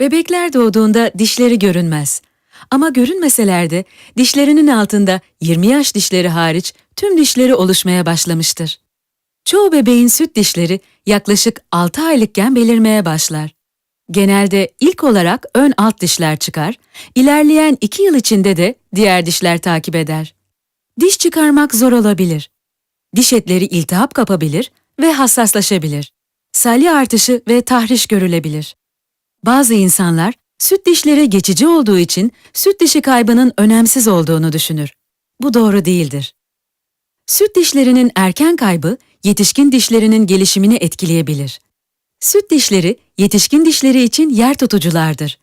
Bebekler doğduğunda dişleri görünmez. Ama görünmeseler de dişlerinin altında 20 yaş dişleri hariç tüm dişleri oluşmaya başlamıştır. Çoğu bebeğin süt dişleri yaklaşık 6 aylıkken belirmeye başlar. Genelde ilk olarak ön alt dişler çıkar, ilerleyen 2 yıl içinde de diğer dişler takip eder. Diş çıkarmak zor olabilir. Diş etleri iltihap kapabilir ve hassaslaşabilir. Salya artışı ve tahriş görülebilir. Bazı insanlar süt dişleri geçici olduğu için süt dişi kaybının önemsiz olduğunu düşünür. Bu doğru değildir. Süt dişlerinin erken kaybı yetişkin dişlerinin gelişimini etkileyebilir. Süt dişleri yetişkin dişleri için yer tutuculardır.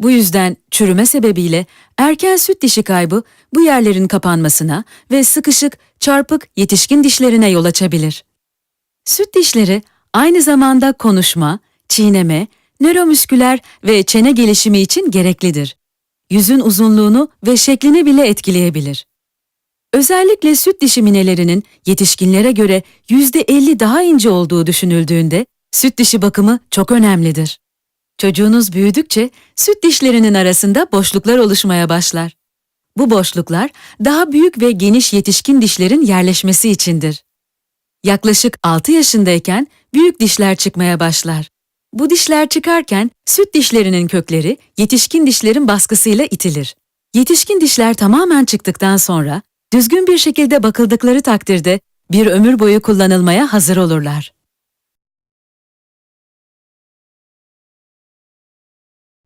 Bu yüzden çürüme sebebiyle erken süt dişi kaybı bu yerlerin kapanmasına ve sıkışık, çarpık yetişkin dişlerine yol açabilir. Süt dişleri aynı zamanda konuşma, çiğneme, nöromüsküler ve çene gelişimi için gereklidir. Yüzün uzunluğunu ve şeklini bile etkileyebilir. Özellikle süt dişi minelerinin yetişkinlere göre %50 daha ince olduğu düşünüldüğünde süt dişi bakımı çok önemlidir. Çocuğunuz büyüdükçe süt dişlerinin arasında boşluklar oluşmaya başlar. Bu boşluklar daha büyük ve geniş yetişkin dişlerin yerleşmesi içindir. Yaklaşık 6 yaşındayken büyük dişler çıkmaya başlar. Bu dişler çıkarken süt dişlerinin kökleri yetişkin dişlerin baskısıyla itilir. Yetişkin dişler tamamen çıktıktan sonra düzgün bir şekilde bakıldıkları takdirde bir ömür boyu kullanılmaya hazır olurlar.